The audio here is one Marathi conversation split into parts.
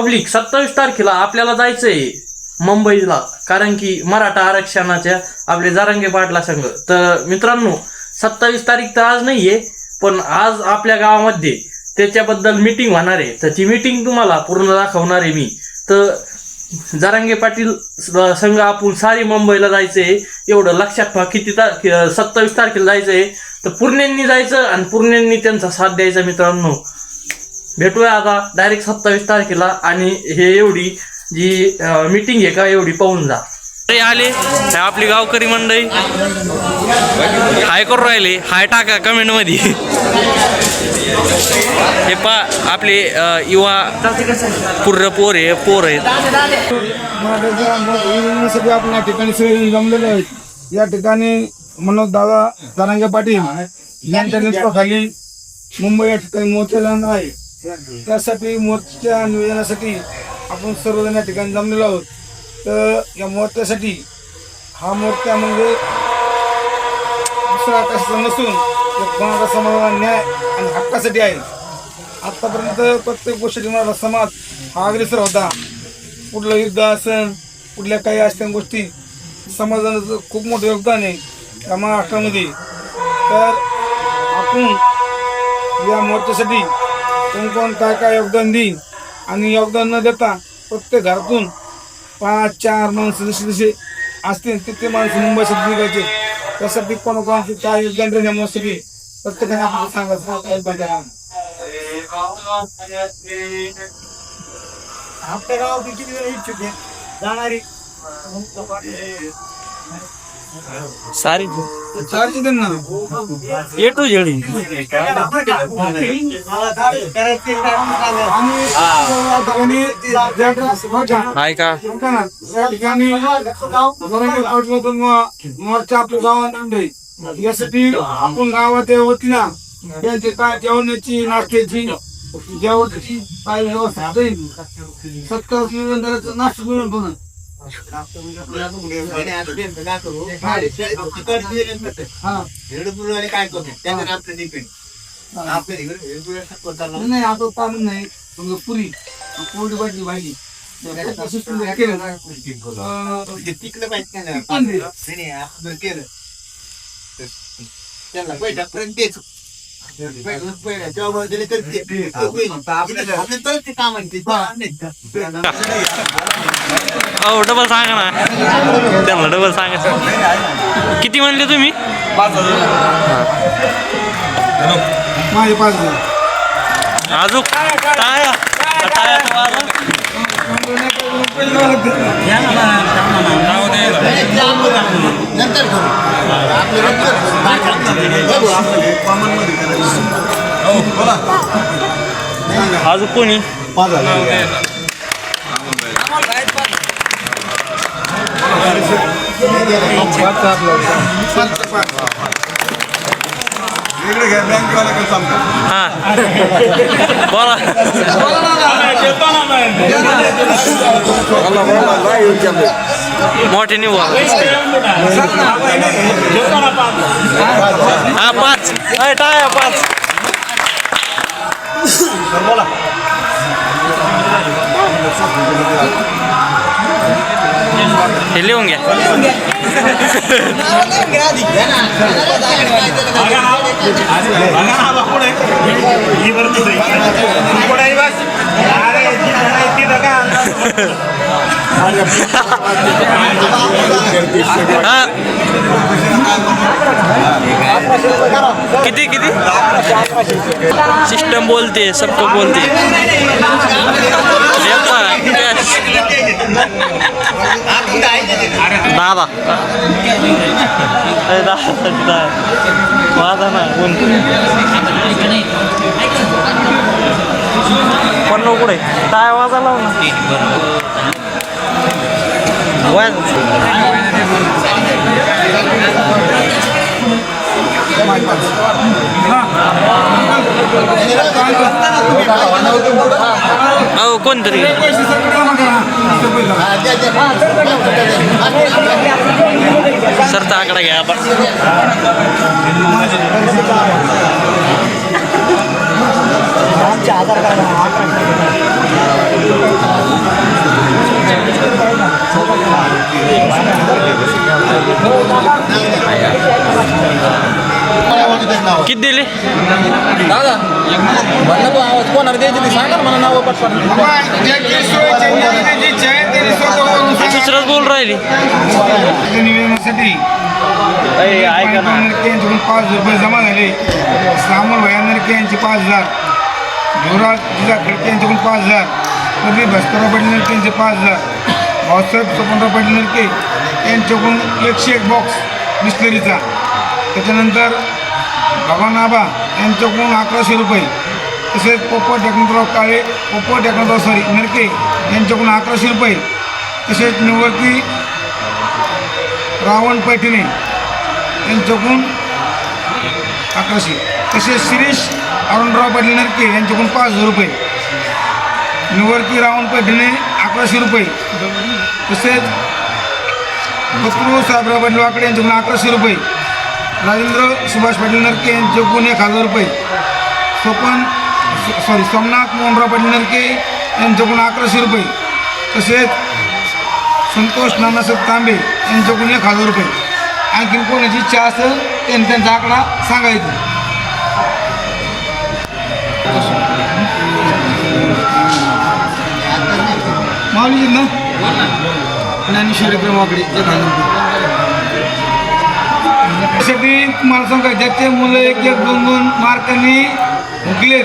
पब्लिक सत्तावीस तारखेला आपल्याला जायचंय मुंबईला कारण की मराठा आरक्षणाच्या आपले जारंगे पाटला संघ. तर मित्रांनो सत्तावीस तारीख तर आज नाहीये पण आज आपल्या गावामध्ये त्याच्याबद्दल मीटिंग होणार आहे. तर ती मीटिंग तुम्हाला पूर्ण दाखवणार आहे मी. तर जारांगे पाटील संघ आपण सारी मुंबईला जायचंय. एवढं लक्षात ठेवा किती तार सत्तावीस तारखेला जायचंय. तर पुण्यांनी जायचं आणि पुण्यांनी त्यांचा साथ द्यायचा मित्रांनो. भेटूया आता डायरेक्ट सत्तावीस तारखेला आणि हे एवढी जी मीटिंग आहे का एवढी पाहून जा. आले आपली गावकरी मंडळी. हाय करू राहिले हाय टाका कमेंटमध्ये. हे पा आपले युवा पूर्ण पोर आहे पोर आहेत. सगळे आपण या ठिकाणी सगळे जमलेले आहेत या ठिकाणी मनोज दादा जारांगे पाटील यांच्या नेतृत्वाखाली मुंबई या ठिकाणी मोर्चा जाणार आहे. त्यासाठी मोर्चा नियोजनासाठी आपण सर्वजण या ठिकाणी जमलेलो आहोत. तर या मोर्चासाठी हा मोर्चा म्हणजे दुसरा कशाचा नसून तो कोणाचा समाजाला न्याय आणि हक्कासाठी आहे. आत्तापर्यंत प्रत्येक गोष्टी मराठा समाज हा अग्रेसर होता. कुठलं युद्ध असेल कुठल्या काही असल्या गोष्टी समाजाचं खूप मोठं योगदान आहे या महाराष्ट्रामध्ये. तर आपण या मोर्चासाठी कोण कोण काय काय योगदान देईल आणि योगदान न देता प्रत्येक घरातून पाच चार माणसं जसे जसे असतील तिथे माणसं मुंबईसाठी निघायचे. त्यासाठी कोणाकोणाचे काय योगदान राहील या प्रत्येकाने आपण सांगायचं काय पाहिजे आपल्या गावात किती जण इच्छुक आहे जाणारी. सारी चारशे जण ना. ए टू जेडी या हाय का? या ठिकाणी आउटमधून मोर्चा आपल्या गावात आणले यासाठी आपण गावाच्या वतीनं त्यांची काय जेवणाची नाश्त्याची जेवणाची काय व्यवस्था सत्कार नाश्ता मिळून पण काय करतो त्यांना आपलं डिपेंड नाही, नाही आता नाही समजा पुरी कोरडी बाटली भाजी केलं त्याला अं, तिकडे पाहिजे आपण केलं तर त्यांना बैठकपर्यंत तेच दिले तर ते तर ते काम हो डबल सांगा ना. त्यांना डबल सांगा. किती म्हणले तुम्ही? माझे पाच हजार. अजून? मध्ये करायचं अजून कोणी? पाच हजार इकडे घ्या बँकवाला घ्या हा किती किती सिस्टम बोलते सबको बोलते. दादा अरे दादा माझा ना कोण पण कुठे काय वाजा लाव ना. हो कोणतरी. सर सगळे आकडा घ्या आपण. आधार कार्ड किती दिले? दादा म्हणलं तो आवाज. कोणाला द्यायची ती सांगा ना मला नाव पटपट. दुसरंच बोल राहिली. निवेदनासाठी ऐका ना. यांच्याकडून पाच हजार रुपये जमा झाले सामोर भया नरके यांचे पाच हजार. युवराज जिजा खडके यांच्याकडून पाच हजार. कधी भास्करराव पाटील नरके यांचे पाच हजार. भाऊसाहेब स्वपनराव पाटील नरके यांच्याकडून एकशे एक बॉक्स बिस्लरीचा. त्याच्यानंतर भगवान आबा यांच्याकडून अकराशे रुपये. तसेच पोपट एकनाथराव काळे पोपट एकनाथराव सॉरी नरके यांच्याकडून अकराशे रुपये. तसेच निवृत्ती रावण पैठणे यांच्याकडून अकराशे. तसेच शिरीष अरुणराव पाटील नरके यांच्याकडून पाच हजार रुपये. निवृत्ती रावण पैठणे अकराशे रुपये. तसेच बकरू साहेबराव पाटील वाकडे यांच्याकडून अकराशे रुपये. राजेंद्र सुभाष पाटील नरके यांच्याकडून एक हजार रुपये स्वपन सॉरी सोमनाथ मोहनराव पाटील नरके यांच्याकडून अकराशे रुपये तसेच संतोष नानासाहेब तांबे यांच्याकडून एक हजार रुपये आणखीन कोणाची इच्छा असेल त्यांनी त्यांचा आकडा सांगायचा. माऊली ना? ज्ञानेश्वरी प्रेमाकडे एक हजार रुपये त्यासाठी मला सांगा ज्याचे मुलं एक एक दोन दोन मार्कांनी हुकलेत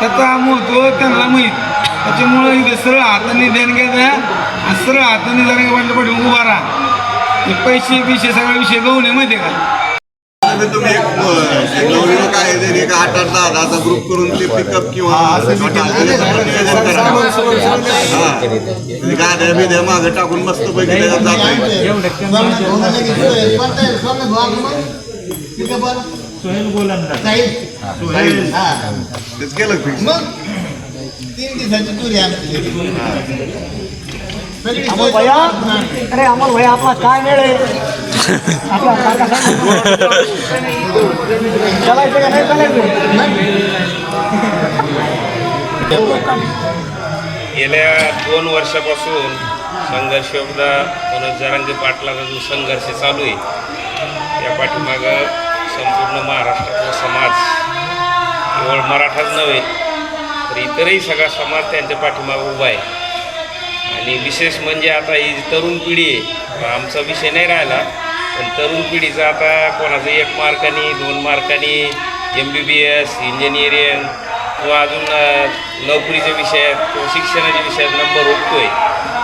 त्याचा महत्त्व त्यांना माहीत. त्याच्यामुळं इथे सरळ हाताने देणग्या द्या आणि सरळ हाताने देणग्या वाटलं पाठवून उभा राहा. हे पैसे बिशे सगळा विषय गहू नये माहिती आहे का? तुम्ही एक नवरीला काय आहे ते एक आठ आठ दहा दहाचा ग्रुप करून ते पिकअप किंवा नियोजन करा. हा. ते गाड्या बिद्या मागं टाकून मस्त पैकी त्याच्यात जाता येईल. तेच केलं. मग तीन दिवसाची टूर आहे आमची. अरे अमोल भाई आपला काय वेळ आहे? गेल्या दोन वर्षापासून संघर्ष योगदा मनोज पाटलाचा जो संघर्ष चालू आहे या पाठीमागं संपूर्ण महाराष्ट्रातला समाज केवळ मराठाच नव्हे तर इतरही सगळा समाज त्यांच्या पाठीमागं उभा आहे. आणि विशेष म्हणजे आता ही तरुण पिढी आहे आमचा विषय नाही राहिला. पण तरुण पिढीचा आता कोणाचं एक मार्कानी दोन मार्कानी M B B S engineering किंवा अजून नोकरीच्या विषयात किंवा शिक्षणाच्या विषयात नंबर उठतोय.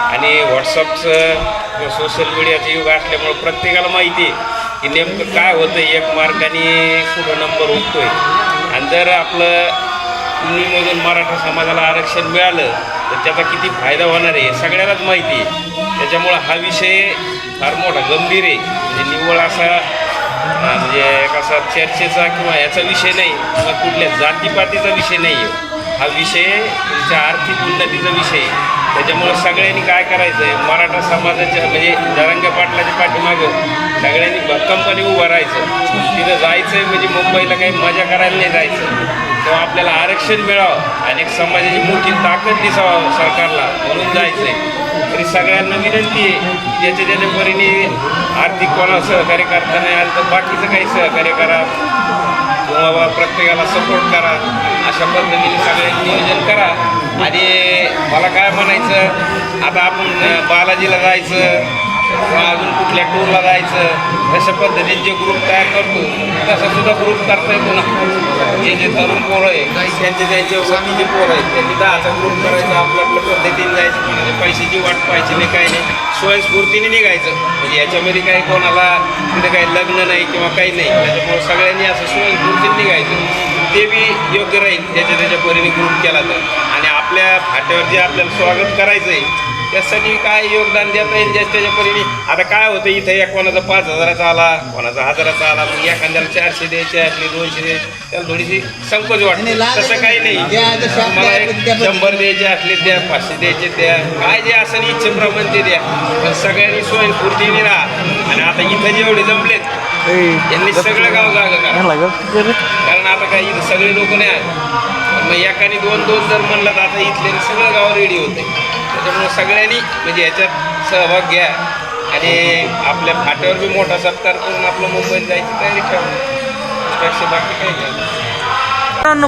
आणि व्हॉट्सअपचं किंवा सोशल मीडियाचं युग असल्यामुळं प्रत्येकाला माहिती आहे की नेमकं काय होतं एक मार्काने कुठं नंबर उठतोय. आणि जर आपलं कुणीमधून मराठा समाजाला आरक्षण मिळालं तर त्याचा किती फायदा होणार आहे हे सगळ्यालाच माहिती आहे. त्याच्यामुळं हा विषय फार मोठा गंभीर आहे. म्हणजे निव्वळ असा म्हणजे एक असा चर्चेचा किंवा याचा विषय नाही. किंवा कुठल्या जातीपातीचा विषय नाही आहे. हा विषय तुमच्या आर्थिक उन्नतीचा विषय आहे. त्याच्यामुळं सगळ्यांनी काय करायचं आहे मराठा समाजाच्या म्हणजे जरंगा पाटलाच्या पाठीमागं सगळ्यांनी भक्कमपणे उभं राहायचं. तिथं जायचं आहे म्हणजे मुंबईला काही मजा करायला नाही जायचं. तेव्हा आपल्याला आरक्षण मिळावं आणि एक समाजाची मोठी ताकद दिसावं सरकारला म्हणून जायचं आहे तरी सगळ्यांना विनंती आहे ज्याच्या ज्याच्या परीने आर्थिक कोणाला सहकार्य करता नाही आलं तर बाकीचं काही सहकार्य करा. किंवा प्रत्येकाला सपोर्ट करा. अशा पद्धतीने सगळ्यांनी नियोजन करा. आणि मला काय म्हणायचं आता आपण बालाजीला जायचं. किंवा अजून कुठल्या टूरला जायचं अशा पद्धतीने जे ग्रुप तयार करतो तसा सुद्धा ग्रुप करता येतो ना. जे जे तरुण पोरं आहे त्यांचे त्यांचे स्वामीचे पोरं आहेत त्यांनी दहाचा ग्रुप करायचा आपल्या आपल्या पद्धतीने जायचं कोणाच्या पैशाची वाट पाहायची नाही काही नाही. स्वयंस्फूर्तीने निघायचं. म्हणजे याच्यामध्ये काही कोणाला तिथे काही लग्न नाही किंवा काही नाही. त्याच्यामुळे सगळ्यांनी असं स्वयंस्फूर्तीने निघायचं. ते बी योग्य राहील त्याच्या त्याच्या परीने ग्रुप केला तर. आणि आपल्या फाट्यावर जे आपल्याला स्वागत करायचं आहे त्यासाठी काय योगदान देता येईल ज्याच्या त्याच्या परीने? आता काय होतं इथं? एक कोणाचा पाच हजाराचा आला कोणाचा हजाराचा आला मग एखाद्याला चारशे द्यायचे असले दोनशे द्यायचे त्याला थोडीशी संकोच वाटते. तसं काही नाही. मला एक शंभर द्यायचे असले द्या पाचशे द्यायचे द्या. काय जे असं इच्छेप्रमाणे ते द्या. पण सगळ्यांनी स्वयंस्फूर्तीने राहा आणि आता इथं जेवढे जमलेत यांनी सगळं गाव जागा करा. कारण आता काय इथं सगळे लोक नाही आहेत. मग एकाने दोन दोन जर म्हणलं तर आता इथले सगळं गाव रेडी होते. त्याच्यामुळे सगळ्यांनी म्हणजे ह्याच्यात सहभाग घ्या. आणि आपल्या फाट्यावर बी मोठा सत्कार करून आपलं मुंबईत जायची तयारी ठेवा. बाकी काही नाही.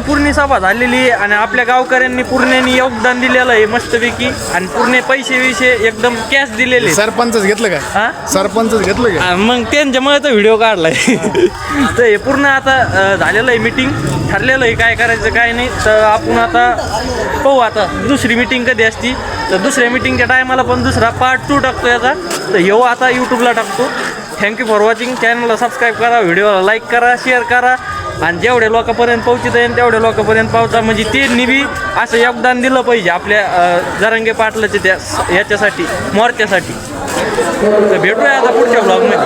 पूर्ण सभा झालेली आहे आणि आपल्या गावकऱ्यांनी पूर्णेनी योगदान दिलेलं आहे मस्तपैकी. आणि पूर्ण पैसे विषय एकदम कॅश दिलेले. सरपंचच घेतलं का? हा? सरपंचच घेतलं का? मग त्यांच्यामुळे तर व्हिडिओ काढलाय. तर हे पूर्ण आता झालेलं आहे मिटिंग ठरलेलं आहे काय करायचं काय नाही. तर आपण आता पाहू आता दुसरी मिटिंग कधी असती. तर दुसऱ्या मिटिंगच्या टायमाला पण दुसरा पार्ट टू टाकतो याचा तर ह्यो आता यूट्यूबला टाकतो. थँक्यू फॉर वॉचिंग चॅनलला सबस्क्राईब करा व्हिडिओला लाईक करा शेअर करा. आणि जेवढ्या लोकांपर्यंत पोहोचत येईल तेवढ्या लोकांपर्यंत पावता. म्हणजे ते बी असं योगदान दिलं पाहिजे आपल्या जरंगे पाटलाचे त्या याच्यासाठी मोर्चासाठी. तर भेटूया आता पुढच्या ब्लॉगमध्ये